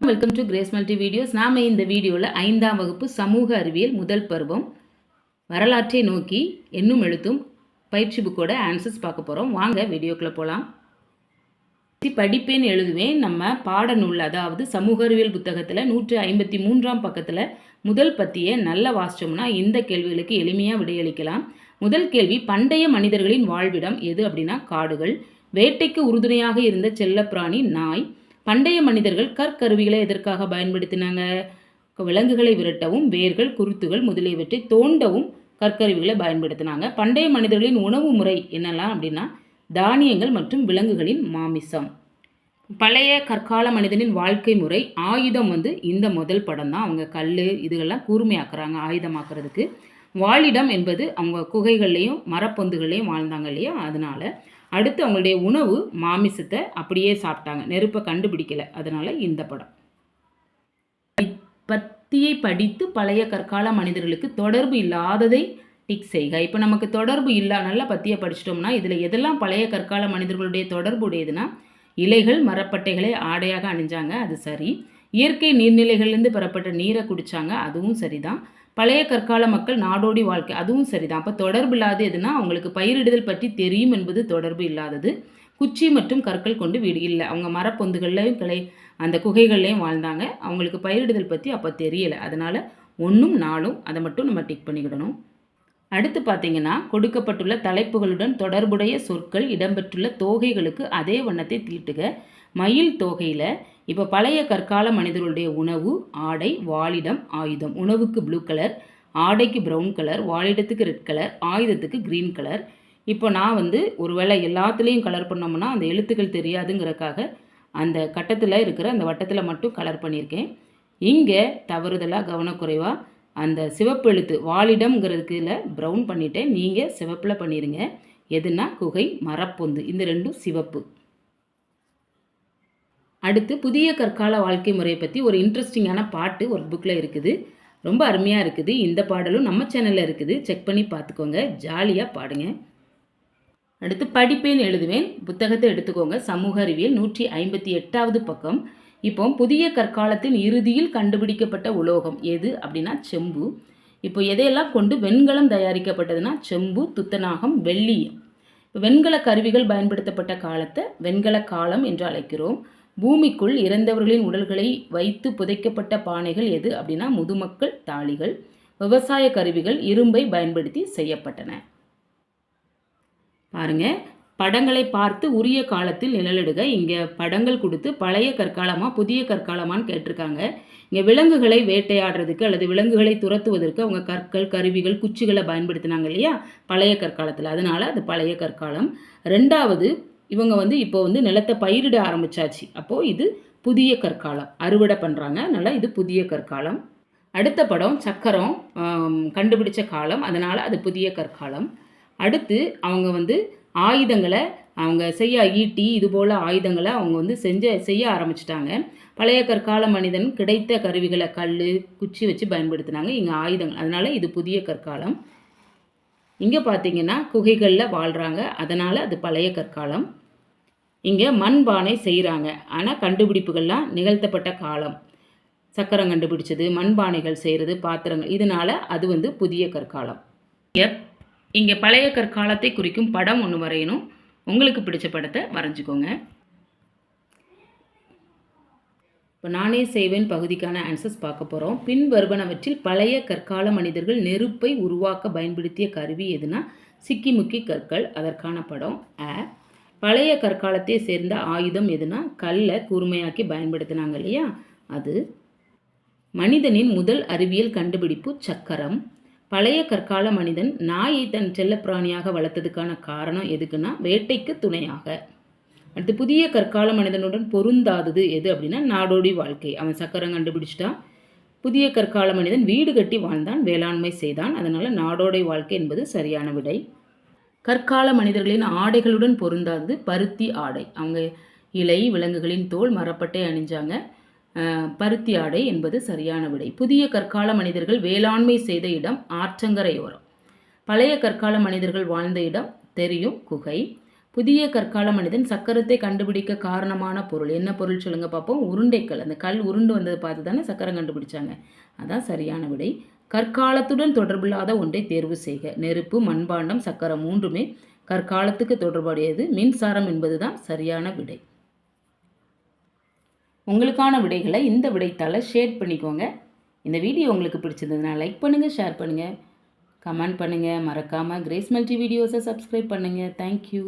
Welcome to Grace multi videos நாம் இந்த வீடியோவில் ஐந்தாம் வகுப்பு சமூக அறிவியல் முதல் பருவம் வரலாற்றை நோக்கி என்னும் எழுத்தும் பயிற்சி புக்கோட ஆன்சர்ஸ் பார்க்க போகிறோம் வாங்க வீடியோக்குள்ளே போகலாம் படிப்பேன் எழுதுவேன். நம்ம பாடநூல் அதாவது சமூக அறிவியல் புத்தகத்தில் நூற்றி ஐம்பத்தி மூன்றாம் பக்கத்தில் முதல் பத்தியை நல்ல வாசிச்சோம்னா இந்த கேள்விகளுக்கு எளிமையாக விடையளிக்கலாம். முதல் கேள்வி பண்டைய மனிதர்களின் வாழ்விடம் எது அப்படின்னா காடுகள். வேட்டைக்கு உறுதுணையாக இருந்த செல்லப்பிராணி நாய். பண்டைய மனிதர்கள் கற்கருவிகளை எதற்காக பயன்படுத்தினாங்க? விலங்குகளை விரட்டவும் வேர்கள் குருத்துகள் முதலியவற்றை தோண்டவும் கற்கருவிகளை பயன்படுத்தினாங்க. பண்டைய மனிதர்களின் உணவு முறை என்னெல்லாம் அப்படின்னா தானியங்கள் மற்றும் விலங்குகளின் மாமிசம். பழைய கற்கால மனிதனின் வாழ்க்கை முறை ஆயுதம் வந்து இந்த முதல் படம் தான். அவங்க கல் இதுகள்லாம் கூர்மையாக்குறாங்க ஆயுதமாக்குறதுக்கு. வாழிடம் என்பது அவங்க குகைகள்லேயும் மரப்பொந்துகள்லேயும் வாழ்ந்தாங்க இல்லையா? அதனால் அடுத்து அவங்களுடைய உணவு மாமிசத்தை அப்படியே சாப்பிட்டாங்க. நெருப்பை கண்டுபிடிக்கல. அதனால் இந்த படம். பத்தியை படித்து பழைய கற்கால மனிதர்களுக்கு தொடர்பு இல்லாததை டிக் செய்க. இப்போ நமக்கு தொடர்பு இல்லா நல்லா பத்தியை படிச்சிட்டோம்னா இதில் எதெல்லாம் பழைய கற்கால மனிதர்களுடைய தொடர்பு உடையதுன்னா இலைகள் மரப்பட்டைகளை ஆடையாக அணிஞ்சாங்க. அது சரி. இயற்கை நீர்நிலைகள்லேருந்து பெறப்பட்ட நீரை குடித்தாங்க அதுவும் சரிதான். பழைய கற்கால மக்கள் நாடோடி வாழ்க்கை அதுவும் சரிதான். அப்போ தொடர்பு இல்லாத எதுனா அவங்களுக்கு பயிரிடுதல் பற்றி தெரியும் என்பது தொடர்பு இல்லாதது. குச்சி மற்றும் கற்கள் கொண்டு வீடு இல்லை. அவங்க மரப்பொந்துகள்லையும் கிளை அந்த குகைகள்லையும் வாழ்ந்தாங்க. அவங்களுக்கு பயிரிடுதல் பற்றி அப்போ தெரியலை. அதனால் ஒன்றும் நாளும் அதை மட்டும் நம்ம டிக் பண்ணிக்கிடணும். அடுத்து பார்த்தீங்கன்னா கொடுக்கப்பட்டுள்ள தலைப்புகளுடன் தொடர்புடைய சொற்கள் இடம்பெற்றுள்ள தோகைகளுக்கு அதே வண்ணத்தை தீட்டுக. மயில் தோகையில் இப்போ பழைய கற்கால மனிதர்களுடைய உணவு ஆடை வாழிடம் ஆயுதம். உணவுக்கு ப்ளூ கலர் ஆடைக்கு ப்ரௌன் கலர் வாழிடத்துக்கு ரெட் கலர் ஆயுதத்துக்கு க்ரீன் கலர் இப்போ நான் வந்து ஒருவேளை எல்லாத்துலேயும் கலர் பண்ணோம்னா அந்த எழுத்துக்கள் தெரியாதுங்கிறக்காக அந்த கட்டத்தில் இருக்கிற அந்த வட்டத்தில் மட்டும் கலர் பண்ணியிருக்கேன். இங்கே தவறுதலாக கவனக்குறைவாக அந்த சிவப்பு எழுத்து வாலிடம்ங்கிறதுக்குல ப்ரௌன் பண்ணிவிட்டேன் நீங்கள் சிவப்பில் பண்ணிடுங்க எதுனா குகை மரப்பொந்து இந்த ரெண்டும் சிவப்பு. அடுத்து புதிய கற்கால வாழ்க்கை முறையை பற்றி ஒரு இன்ட்ரெஸ்டிங்கான பாட்டு ஒரு புக்கில் இருக்குது. ரொம்ப அருமையாக இருக்குது. இந்த பாடலும் நம்ம சேனலில் இருக்குது. செக் பண்ணி பார்த்துக்கோங்க ஜாலியாக பாடுங்க. அடுத்து படிப்பேன் எழுதுவேன். புத்தகத்தை எடுத்துக்கோங்க. சமூக அறிவியல் நூற்றி ஐம்பத்தி எட்டாவது பக்கம். இப்போ புதிய கற்காலத்தின் இறுதியில் கண்டுபிடிக்கப்பட்ட உலோகம் எது அப்படின்னா செம்பு. இப்போ எதையெல்லாம் கொண்டு வெண்கலம் தயாரிக்கப்பட்டதுன்னா செம்பு துத்தநாகம் வெள்ளி இப்போ வெண்கல கருவிகள் பயன்படுத்தப்பட்ட காலத்தை வெண்கல காலம் என்று அழைக்கிறோம். பூமிக்குள் இறந்தவர்களின் உடல்களை வைத்து புதைக்கப்பட்ட பானைகள் எது அப்படின்னா முதுமக்கள் தாளிகள். விவசாய கருவிகள் இரும்பை பயன்படுத்தி செய்யப்பட்டன. பாருங்க படங்களை பார்த்து உரிய காலத்தில் நிழலிடுக. இங்கே படங்கள் கொடுத்து பழைய கற்காலமாக புதிய கற்காலமான்னு கேட்டிருக்காங்க. இங்கே விலங்குகளை வேட்டையாடுறதுக்கு அல்லது விலங்குகளை துரத்துவதற்கு அவங்க கற்கள் கருவிகள் குச்சிகளை பயன்படுத்தினாங்க இல்லையா? பழைய கற்காலத்தில். அதனால் அது பழைய கற்காலம். ரெண்டாவது இவங்க வந்து இப்போ வந்து நிலத்தை பயிரிட ஆரம்பிச்சாச்சு. அப்போது இது புதிய கற்காலம். அறுவடை பண்ணுறாங்க அதனால் இது புதிய கற்காலம். அடுத்த படம் சக்கரம் கண்டுபிடிச்ச காலம். அதனால் அது புதிய கற்காலம். அடுத்து அவங்க வந்து ஆயுதங்களை அவங்க செய்ய ஈட்டி இது போல் ஆயுதங்களை அவங்க வந்து செஞ்ச செய்ய ஆரம்பிச்சிட்டாங்க. பழைய கற்கால மனிதன் கிடைத்த கருவிகளை கல் குச்சி வச்சு பயன்படுத்தினாங்க. இங்கே ஆயுதங்கள் அதனால் இது புதிய கற்காலம். இங்கே பார்த்தீங்கன்னா குகைகளில் வாழ்கிறாங்க அதனால் அது பழைய கற்காலம். இங்கே மண்பானை செய்கிறாங்க ஆனால் கண்டுபிடிப்புகள்லாம் நிகழ்த்தப்பட்ட காலம். சக்கரம் கண்டுபிடிச்சது மண்பானைகள் செய்கிறது பாத்திரங்கள் இதனால் அது வந்து புதிய கற்காலம். இங்கே பழைய கற்காலத்தை குறிக்கும் படம் ஒன்று வரையணும். உங்களுக்கு பிடிச்ச படத்தை வரைஞ்சிக்கோங்க. இப்போ நானே செய்வேன் பகுதிக்கான ஆன்சர்ஸ் பார்க்க போகிறோம் பின் வருவனவற்றில் பழைய கற்கால மனிதர்கள் நெருப்பை உருவாக்க பயன்படுத்திய கருவி எதுனா சிக்கி முக்கி கற்கள். அதற்கான படம் ஆ பழைய கற்காலத்தை சேர்ந்த ஆயுதம் எதுனா கல்லை கூர்மையாக்கி பயன்படுத்தினாங்க இல்லையா? அது. மனிதனின் முதல் அறிவியல் கண்டுபிடிப்பு சக்கரம். பழைய கற்கால மனிதன் நாயை தன் செல்லப்பிராணியாக வளர்த்ததுக்கான காரணம் எதுக்குன்னா வேட்டைக்கு துணையாக. அடுத்து புதிய கற்கால மனிதனுடன் பொருந்தாதது எது அப்படின்னா நாடோடி வாழ்க்கை. அவன் சக்கரம் கண்டுபிடிச்சிட்டான் புதிய கற்கால மனிதன் வீடு கட்டி வாழ்ந்தான் வேளாண்மை செய்தான். அதனால் நாடோடை வாழ்க்கை என்பது சரியான விடை. கற்கால மனிதர்களின் ஆடைகளுடன் பொருந்தாதது பருத்தி ஆடை. அவங்க இலை விலங்குகளின் தோல் மரப்பட்டை அணிஞ்சாங்க. பருத்தி ஆடை என்பது சரியான விடை. புதிய கற்கால மனிதர்கள் வேளாண்மை செய்த இடம் ஆற்றங்கரையோரம். பழைய கற்கால மனிதர்கள் வாழ்ந்த இடம் தெரியும் குகை. புதிய கற்கால மனிதன் சக்கரத்தை கண்டுபிடிக்க காரணமான பொருள். என்ன பொருள் சொல்லுங்க பார்ப்போம் உருண்டைக்கல். அந்த கல் உருண்டு வந்ததை பார்த்து தானே சக்கரம் கண்டுபிடிச்சாங்க. அதான் சரியான விடை. கற்காலத்துடன் தொடர்பில்லாத ஒன்றை தேர்வு செய்க. நெருப்பு மண்பாண்டம் சக்கரம் மூன்றுமே கற்காலத்துக்கு தொடர்புடையது. மின்சாரம் என்பதுதான் சரியான விடை. உங்களுக்கான விடைகளை இந்த விடைத்தாளை ஷேர் பண்ணிக்கோங்க. இந்த வீடியோ உங்களுக்கு பிடிச்சிருந்ததுன்னா லைக் பண்ணுங்கள் ஷேர் பண்ணுங்கள் கமெண்ட் பண்ணுங்கள் மறக்காமல் கிரேஸ் மல்டி வீடியோஸை சப்ஸ்கிரைப் பண்ணுங்கள் தேங்க்யூ